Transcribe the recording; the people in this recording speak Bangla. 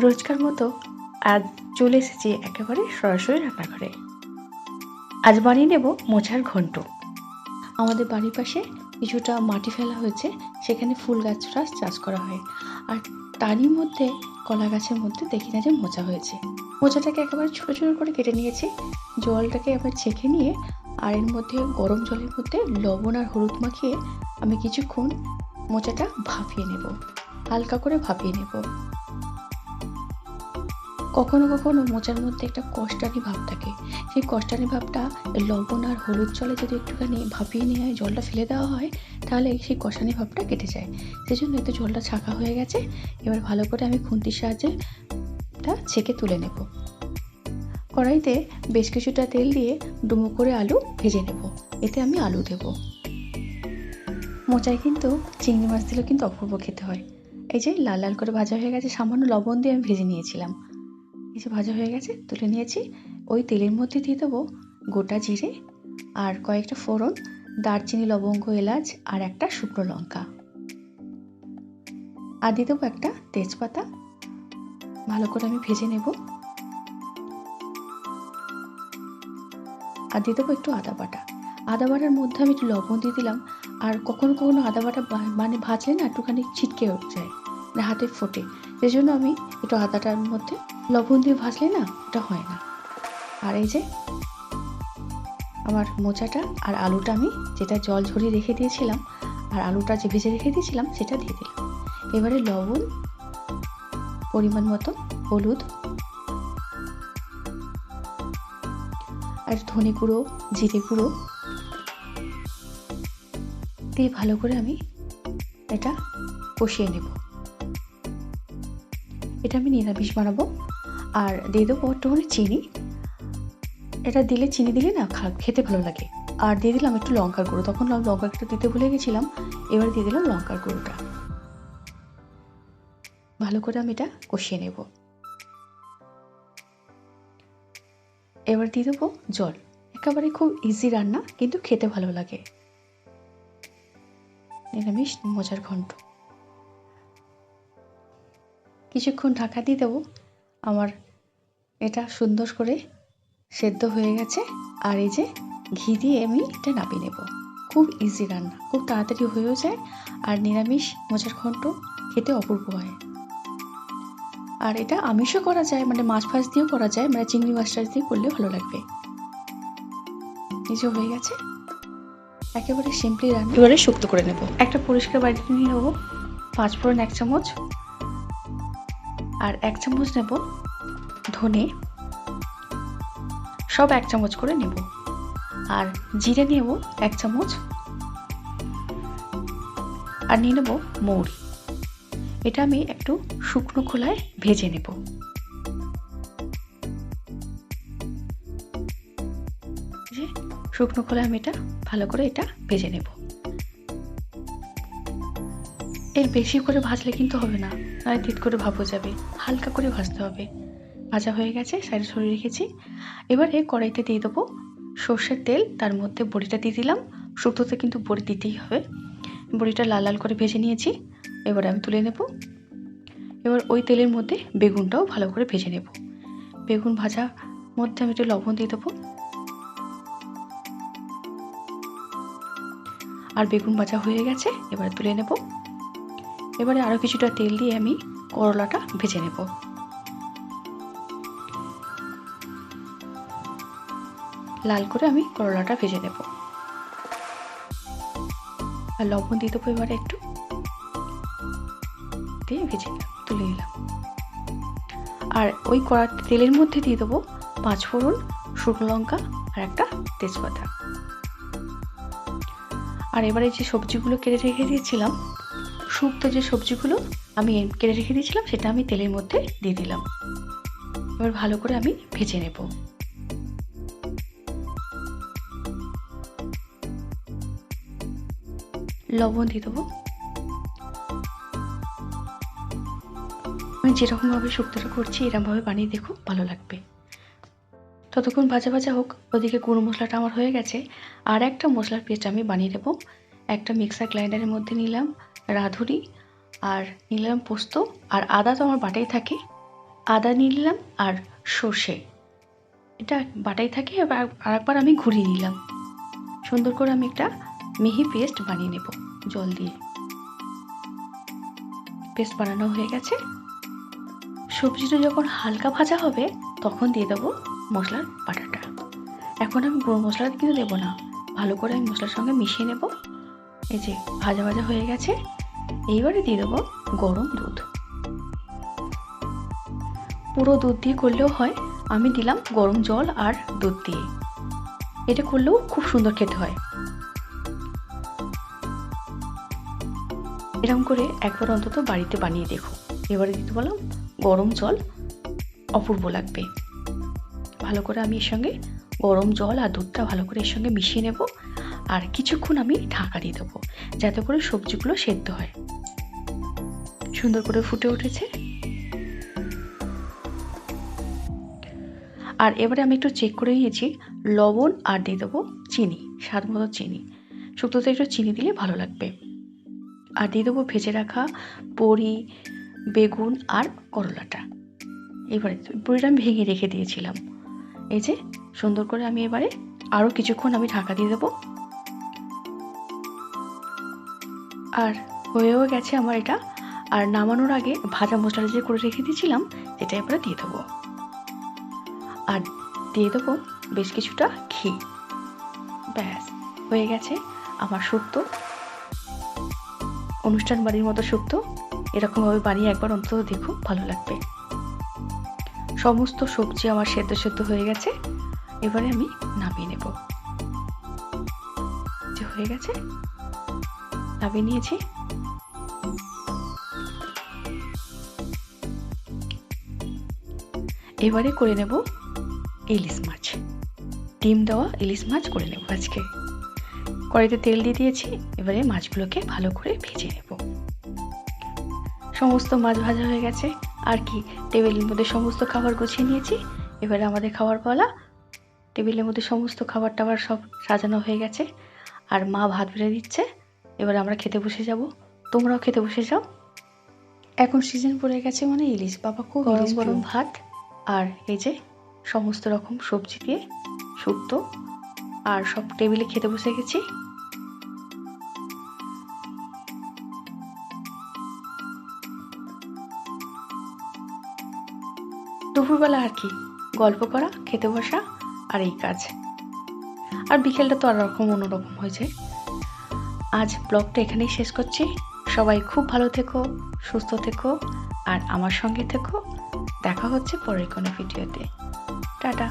রোজকার মতো আজ চলে এসেছি একেবারে সরাসরি রান্নাঘরে। আজ বানিয়ে নেব মোচার ঘন্ট। আমাদের বাড়ির পাশে কিছুটা মাটি ফেলা হয়েছে, সেখানে ফুল গাছটা চাষ করা হয়। আর তারই মধ্যে কলা গাছের মধ্যে দেখি না যে মোচা হয়েছে। মোচাটাকে একেবারে ছোটো ছোটো করে কেটে নিয়েছি। জলটাকে এবার ছেঁকে নিয়ে আর এর মধ্যে গরম জলের মধ্যে লবণ আর হলুদ মাখিয়ে আমি কিছুক্ষণ মোচাটা ভাপিয়ে নেব। হালকা করে ভাপিয়ে নেব। কখনো কখনো মোচার মধ্যে একটা কষ্টানি ভাব থাকে। সেই কষ্টানি ভাবটা লবণ আর হলুদ জলে যদি একটুখানি ভাপিয়ে নিয়ে হয় জলটা ফেলে দেওয়া হয়, তাহলে সেই কষানি ভাবটা কেটে যায়। সেই জন্য একটু জলটা ছাঁকা হয়ে গেছে। এবার ভালো করে আমি খুন্তির সাহায্যে তা ছেঁকে তুলে নেব। কড়াইতে বেশ কিছুটা তেল দিয়ে ডুমো করে আলু ভেজে নেব। এতে আমি আলু দেব। মোচায় কিন্তু চিংড়ি মাছ দিলেও কিন্তু অপূর্ব খেতে হয়। এই যে লাল লাল করে ভাজা হয়ে গেছে, সামান্য লবণ দিয়ে আমি ভেজে নিয়েছিলাম। এই যে ভাজা হয়ে গেছে, তুলে নিয়েছি। ওই তেলের মধ্যে দিয়ে দেবো গোটা জিরে আর কয়েকটা ফোড়ন, দারচিনি, লবঙ্গ, এলাচ আর একটা শুকনো লঙ্কা। আর দিয়ে দেবো একটা তেজপাতা। ভালো করে আমি ভেজে নেব। আর দিয়ে দেবো একটু আদা বাটা। আদা বাটার মধ্যে আমি একটু লবণ দিয়ে দিলাম। আর কখনো কখনো আদা বাটা মানে ভাজলে না একটুখানি ছিটকে যায় মানে হাতে ফোটে। সেই জন্য আমি একটু আদাটার মধ্যে লবণ দিয়ে ভাজলে না ওটা হয় না। আর এই যে আমার মোচাটা আর আলুটা আমি যেটা জল ঝরিয়ে রেখে দিয়েছিলাম আর আলুটা যে ভেজে রেখে দিয়েছিলাম সেটা দিয়ে দিলাম। এবারে লবণ পরিমাণ মতো হলুদ আর ধনে গুঁড়ো, জিরে গুঁড়ো দিয়ে ভালো করে আমি এটা কষিয়ে নেব। এটা আমি নিরামিষ বানাবো। আর দিয়ে দেবো একটুখানি চিনি। এটা দিলে চিনি দিলে না খেতে ভালো লাগে। আর দিয়ে দিলাম একটু লঙ্কার গুঁড়ো। তখন লঙ্কা একটু দিতে ভুলে গেছিলাম। এবার দিয়ে দিলাম লঙ্কার গুঁড়োটা। ভালো করে আমি এটা কষিয়ে নেব। এবার দিয়ে দেবো জল। একেবারে খুব ইজি রান্না, কিন্তু খেতে ভালো লাগে। নিরামিষ মজার ঘন্ট। কিছুক্ষণ ঢাকা দিয়ে দেবো। আমার এটা সুন্দর করে সেদ্ধ হয়ে গেছে। আর এই যে ঘি দিয়ে আমি এটা নামিয়ে নেব। খুব ইজি রান্না খুব তাড়াতাড়ি হয়েও যায় আর নিরামিষ মোচার ঘন্ট খেতে অপূর্ব হয়। আর এটা আমিষও করা যায় মানে মাছ ফাছ দিয়েও করা যায় মানে চিংড়ি মাছ টাছ দিয়ে করলে ভালো লাগবে। যে হয়ে গেছে। একেবারে সিম্পলি রান্না। এবারে শুক্ত করে নেব। একটা পরিষ্কার বাড়িতে নিয়ে নেব। পাঁচ ফোড়ন এক চামচ আর এক চামচ নেব ধনে। সব এক চামচ করে নেব। আর জিরে নেব এক চামচ। আর নিয়ে নেব মৌরি। এটা আমি একটু শুকনো খোলায় ভেজে নেব। শুকনো খোলায় আমি এটা ভালো করে এটা ভেজে নেব। এর বেশি করে ভাজলে কিন্তু হবে না, নয় তিত করে ভাবো যাবে, হালকা করে ভাজতে হবে। ভাজা হয়ে গেছে, সাইডে সরিয়ে রেখেছি। এবারে কড়াইতে দিয়ে দেবো সর্ষের তেল, তার মধ্যে বড়িটা দিয়ে দিলাম। শুক্তোতে কিন্তু বড়ি দিতেই হবে। বড়িটা লাল লাল করে ভেজে নিয়েছি, এবারে আমি তুলে নেব। এবার ওই তেলের মধ্যে বেগুনটাও ভালো করে ভেজে নেব। বেগুন ভাজা মধ্যে আমি একটু লবণ দিয়ে দেবো। আর বেগুন ভাজা হয়ে গেছে, এবারে তুলে নেব। এবারে আরও কিছুটা তেল দিয়ে আমি করলাটা ভেজে নেব। লাল করে আমি করলাটা ভেজে নেব। আর লবণ দিয়ে দেবো এবারে একটু। দিয়ে ভেজে নিলাম, তুলে নিলাম। আর ওই কড়া তেলের মধ্যে দিয়ে দেবো পাঁচ ফোড়ন শুকনো লঙ্কা আর একটা তেজপাতা। আর এবারে যে সবজিগুলো কেটে রেখে দিয়েছিলাম শুক্তো যে সবজিগুলো আমি কেটে রেখে দিয়েছিলাম, সেটা আমি তেলের মধ্যে দিয়ে দিলাম। এবার ভালো করে আমি ভেজে নেব। লবণ দিয়ে দেবো। আমি যেরকমভাবে শুক্তোটা করছি এরকমভাবে বানিয়ে দেখো, ভালো লাগবে। ততক্ষণ ভাজা ভাজা হোক, ওদিকে গুঁড়ো মশলাটা আমার হয়ে গেছে। আর একটা মশলার পেস্ট আমি বানিয়ে দেবো। একটা মিক্সার গ্রাইন্ডারের মধ্যে নিলাম। রাঁধুনি আর নিলাম পোস্ত আর আদা তো আমার বাটাই থাকে। আদা নিয়ে নিলাম আর সর্ষে। এটা বাটাই থাকে, এবার আরেকবার আমি ঘুরিয়ে নিলাম। সুন্দর করে আমি একটা মিহি পেস্ট বানিয়ে নেব জল দিয়ে। পেস্ট বানানো হয়ে গেছে। সবজিটা যখন হালকা ভাজা হবে, তখন দিয়ে দেবো মশলার বাটাটা। এখন আমি গুঁড়ো মশলা কিন্তু দেবো না। ভালো করে আমি মশলার সঙ্গে মিশিয়ে নেব। এই যে ভাজা ভাজা হয়ে গেছে। এইবারে দিয়ে দেবো গরম দুধ। পুরো দুধ দিয়ে করলেও হয়, আমি দিলাম গরম জল আর দুধ দিয়ে। এটা করলেও খুব সুন্দর খেতে হয়। এরকম করে একবার অন্তত বাড়িতে বানিয়ে দেখো। এবারে দিতে বললাম গরম জল অপূর্ব লাগবে। ভালো করে আমি এর সঙ্গে গরম জল আর দুধটা ভালো করে এর সঙ্গে মিশিয়ে নেব। আর কিছুক্ষণ আমি ঢাকা দিয়ে দেবো, যাতে করে সবজিগুলো সেদ্ধ হয়। সুন্দর করে ফুটে উঠেছে। আর এবারে আমি একটু চেক করে নিয়েছি, লবণ আর দিয়ে দেবো চিনি, স্বাদ মতো চিনি। শুক্তোতে একটু চিনি দিলে ভালো লাগবে। আর দিয়ে দেবো ভেজে রাখা বড়ি, বেগুন আর করলাটা। এবারে বড়িটা আমি ভেঙে রেখে দিয়েছিলাম। এই যে, সুন্দর করে আমি এবারে আরও কিছুক্ষণ আমি ঢাকা দিয়ে দেবো। আর হয়েও গেছে আমার এটা। আর নামানোর আগে ভাজা মশলাটা যে করে রেখে দিয়েছিলাম, সেটা এবারে দিয়ে দেবো। আর দিয়ে দেবো বেশ কিছুটা ঘি। ব্যাস, হয়ে গেছে আমার শুক্তো অনুষ্ঠান বাড়ির মতো শুক্তো এরকমভাবে বানিয়ে একবার অন্তত দেখো ভালো লাগবে। সমস্ত সবজি আমার সেদ্ধ সেদ্ধ হয়ে গেছে। এবারে আমি নামিয়ে নেব। যে হয়ে গেছে নামিয়ে নিয়েছি। এবারে করে নেব ইলিশ মাছ। ডিম দেওয়া ইলিশ মাছ করে নেব আজকে। কড়াইতে তেল দিয়ে দিয়েছি, এবারে মাছগুলোকে ভালো করে ভেজে নেব। সমস্ত মাছ ভাজা হয়ে গেছে। আর কি, টেবিলের মধ্যে সমস্ত খাবার গুছিয়ে নিয়েছি। এবারে আমাদের খাবার পালা। টেবিলের মধ্যে সমস্ত খাবার টাবার সব সাজানো হয়ে গেছে। আর মা ভাত বেড়ে দিচ্ছে। এবারে আমরা খেতে বসে যাব। তোমরাও খেতে বসে যাও। এখন সিজন পড়ে গেছে মানে ইলিশ বাবা খুব গরম গরম ভাত আর এই যে সমস্ত রকম সবজি দিয়ে শুক্তো আর সব টেবিলে খেতে বসে গেছি। দুপুরবেলা আর কি গল্প করা খেতে বসা আর এই কাজ। আর বিকেলটা তো আর রকম অন্যরকম হয়েছে। আজ ব্লগটা এখানেই শেষ করছি। সবাই খুব ভালো থেকো, সুস্থ থেকো, আর আমার সঙ্গে থেকো। দেখা হচ্ছে পরের কোনো ভিডিওতে। টাটা।